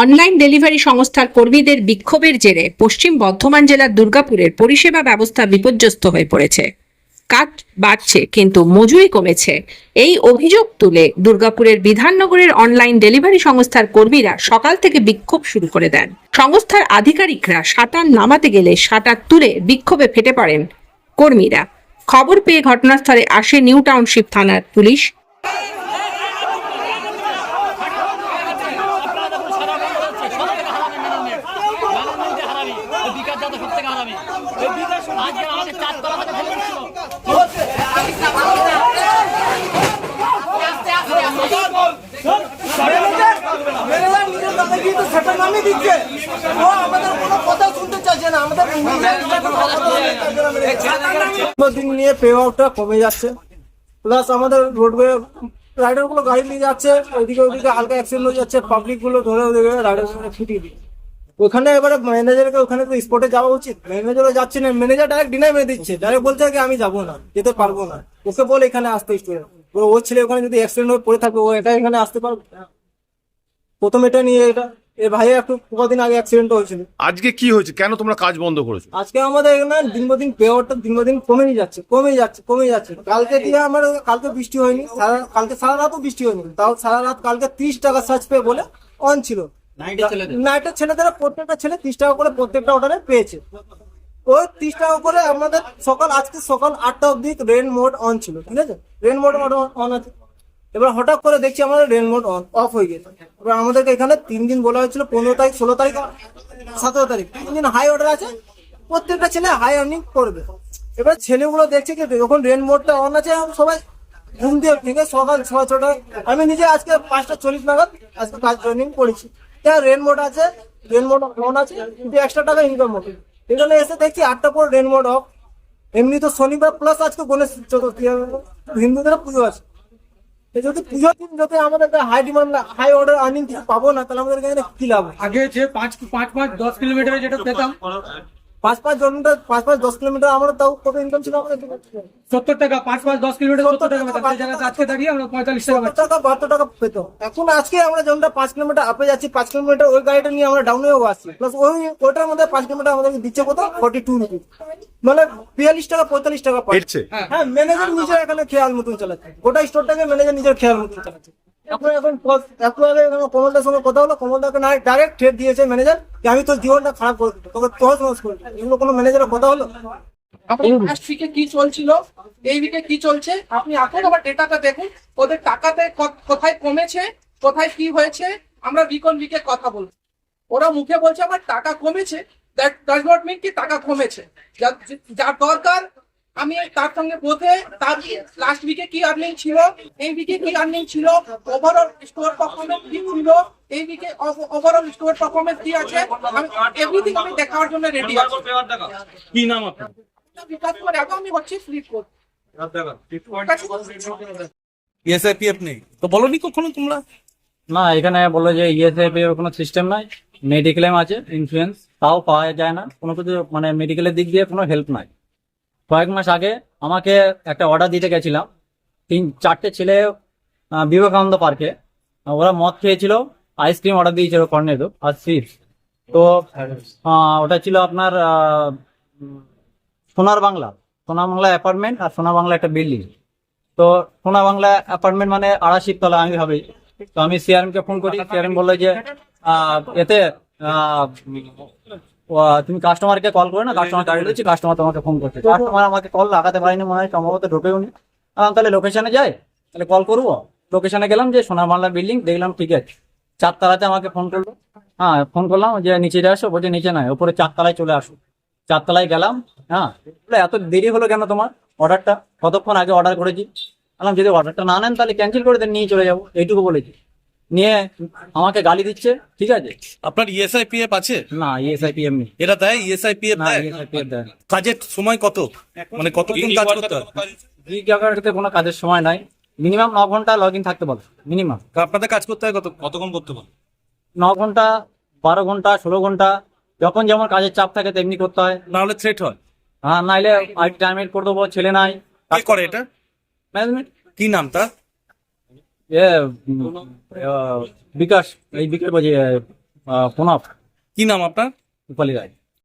Online delivery সংস্থার কর্মীদের বিক্ষোভের জেরে পশ্চিম বর্ধমান জেলার দুর্গাপুরের পরিষেবা ব্যবস্থা বিপর্যস্ত হয়ে পড়েছে। কাজ বাড়ছে, কিন্তু মজুরি কমেছে। এই অভিযোগ তুলে দুর্গাপুরের বিধাননগরের অনলাইন ডেলিভারি সংস্থার কর্মীরা সকাল থেকে বিক্ষোভ শুরু করে দেন। সংস্থার আধিকারিকরা সাঁতার নামাতে গেলে সাঁতার তুলে বিক্ষোভে ফেটে পড়েন কর্মীরা। খবর পেয়ে ঘটনাস্থলে আসে নিউ টাউনশিপ থানার পুলিশ। আজকে আমাদের চারতলা থেকে ফেলে কথা শুনতে চাইছে দিন নিয়ে পে আউটটা কমে যাচ্ছে। প্লাস আমাদের রোডওয়ে রাইডারগুলো গাড়ি নিয়ে যাচ্ছে ওইদিকে ওইদিকে হালকা অ্যাক্সিডেন্ট হয়ে যাচ্ছে পাবলিকগুলো ধরে ওদিকে রাইডার ফিটিয়ে দিচ্ছে। ওখানে এবারে ম্যানেজারকে ওখানে তো স্পটে যাওয়া উচিত। ম্যানেজারও যাচ্ছে না ম্যানেজার ডাইরেক্ট ডিনাই মেরে দিচ্ছে। ডাইরেক্ট বলছে কি আমি যাব না যেতে পারব না। ওকে বলে এখানে আসতে স্টুডেন্ট ও ছেলে ওখানে যদি অ্যাক্সিডেন্ট হয়ে পড়ে থাকবে ও এটা এখানে আসতে পারবে? না। প্রথম এটা নিয়ে এটা এর ভাই একটু কদিন আগে অ্যাক্সিডেন্ট হয়েছিল। আজকে কি হয়েছে? কেন তোমরা কাজ বন্ধ করেছ? আজকে আমাদের এখানে দিন দিন পেয়ারটা দিন দিন কমেই যাচ্ছে কমেই যাচ্ছে কমেই যাচ্ছে। কালকে দিয়ে আমার কালকে বৃষ্টি হয়নি সারা কালকে সারা রাতও বৃষ্টি হয়নি। তাও সারা রাত কালকে তিরিশ টাকা সার্চ পে বলে অন ছিল। নাইটের ছেলেদের প্রত্যেকটা ছেলে তিরিশ টাকা করে প্রত্যেকটা অর্ডারে পেয়েছে। ওই তিরিশ টাকা করে আমাদের সকাল, আজকে সকাল আটটা অব্দি রেন মোড অন ছিল, ঠিক আছে? রেন মোড অন আছে। এবার হঠাৎ করে দেখছি আমাদের রেন মোড অন অফ হয়ে গেছে। এবার আমাদেরকে এখানে তিন দিন বলা হয়েছিল, পনেরো তারিখ, ষোলো তারিখ, সতেরো তারিখ, তিন দিন হাই অর্ডার আছে, প্রত্যেকটা ছেলে হাই আর্নিং করবে। এবার ছেলেগুলো দেখছে কি, যখন রেন মোডটা অন আছে সবাই ঘুম দিয়ে ভেঙে সকাল ছয় ছটা, আমি নিজে আজকে পাঁচটা চল্লিশ নাগাদ আজকে কাজ জয়েনিং করেছি। হ্যাঁ আছে আছে ইনকাম এসে দেখছি আটটা পর অফ এমনি তো শনিবার প্লাস আজকে পুজো আছে। যদি দিন, যদি হাই ডিমান্ড হাই অর্ডার পাবো না, তাহলে আমাদের কি লাভ? আগে যে পাঁচ পাঁচ পাঁচ, দশ কিলোমিটার যেটা পেতাম পাঁচ পাঁচ জনটা পাঁচ পাঁচ দশ কিলোমিটার আমার তাও কত ইনকাম ছিল আমাদের সত্তর টাকা পাঁচ পাঁচ দশ কিলোমিটার সত্তর টাকা আজকে দাঁড়িয়ে আমরা পঁয়তাল্লিশ টাকা টাকা বাহাত্তর টাকা পেত। এখন আজকে আমরা পাঁচ কিলোমিটার আপে যাচ্ছি পাঁচ কিলোমিটার ওই গাড়িটা নিয়ে আমরা ডাউনেও আসছি। প্লাস ওই ওটার মধ্যে পাঁচ কিলোমিটার আমাদেরকে দিচ্ছে কত? ফর্টি টু রুপিস মানে বিয়াল্লিশ টাকা পঁয়তাল্লিশ টাকা পাচ্ছে। হ্যাঁ। ম্যানেজার নিজের এখানে খেয়াল মতন চালাচ্ছে। গোটা স্টোরটাকে ম্যানেজার নিজের খেয়াল মতন চালাচ্ছে। ম্যানেজার কথা উইকে কি চলছিল? এই কি চলছে? আপনি আবার দেখুন। ওদের টাকাতে কোথায় কমেছে, কোথায় কি হয়েছে, আমরা অন উইকে কথা বলব। ওরা মুখে বলছে, আমার টাকা কমেছে কি টাকা কমেছে। যার দরকার আমি তার সঙ্গে বোধে তার লাস্ট উইকে কি আর্নিং ছিল? এই উইকে কি আর্নিং ছিল? ওভারঅল স্টোর পারফরমেন্স কি ছিল? এই উইকে ওভারঅল স্টোর পারফরমেন্স কি আছে? আমি এভরিথিং আমি দেখার জন্য রেডি আছি। কি নাম আপনার? বিকাশ করে আগে আমি হচ্ছে ফ্লিপ করব এসআইপিএফ নেই। তো বলনি কখনো তোমরা? না এখানে বলল যে ইএসআইপি এর কোনো সিস্টেম নাই। মেডিক্লেম আছে ইন্স্যুরেন্স তাও পাওয়া যায় না। কোনো কিছু মানে মেডিকেলের দিক দিয়ে কোনো হেল্প নাই। কয়েক মাস আগে আমাকে একটা অর্ডার দিতে গেছিলাম। তিন, চারটে ছেলে বিবেকানন্দ পার্কে ওরা মদ খেয়েছিল আইসক্রিম অর্ডার দিয়েছিল কর্নেটো আর চিপস। তো ওটা ছিল আপনার সোনার বাংলা। সোনা বাংলা অ্যাপার্টমেন্ট আর সোনা বাংলা একটা বিল্ডিং তো সোনা বাংলা অ্যাপার্টমেন্ট মানে আড়াশি তলা আমি ভাবি। তো আমি সিআরএম কে ফোন করি। সিআরএম বলল যে এতে তুমি কাস্টমারকে কল করে না কাস্টমার গাড়ি দিচ্ছি কাস্টমার তোমাকে ফোন করছে। কাস্টমার আমাকে কল লাগাতে পারিনি মনে হয় সম্ভবত ঢুকেও নি। আমি তাহলে লোকেশনে যাই তাহলে কল করব। লোকেশনে গেলাম যে সোনার বাংলা বিল্ডিং দেখলাম ঠিক আছে। চারতলাতে আমাকে ফোন করল। হ্যাঁ ফোন করলাম যে নিচে আসো বলছে নিচে নয় উপরে চারতলায় চলে আসো। চারতলায় গেলাম হ্যাঁ বলে এত দেরি হলো কেন তোমার অর্ডারটা কতক্ষণ আগে অর্ডার করেছি? বললাম যদি অর্ডারটা না নেন তাহলে ক্যান্সেল করে দেন নিয়ে চলে যাব এইটুকু বলেছি। নিয়ে আমাকে গালি দিচ্ছে ঠিক আছে? আপনার ইএসআইপিএফ আছে? না ইএসআইপি এমনি এটা দেয় ইএসআইপিএফ না দেয়? দেয় কাজের সময় কত? মানে কতক্ষণ কাজ করতে হয়? এই জায়গাটাতে কোনো কাজের সময় নাই। মিনিমাম ন ঘণ্টা লগ ইন থাকতে বলো মিনিমাম আপনাদের কাজ করতে হয় কত কতক্ষণ করতে পারেন ন ঘণ্টা বারো ঘণ্টা ষোলো ঘণ্টা যখন যেমন কাজের চাপ থাকে তেমনি করতে হয়। না হলে থ্রেট হয়? হ্যাঁ নাইলে আর টাইমের করে দেবো ছেলে নাই। কে করে এটা? ম্যানেজমেন্ট কি নাম তার? এ বিকাশ এই বিকাশ বাজে পুনপ কি নাম আপনার? রূপালী রায়।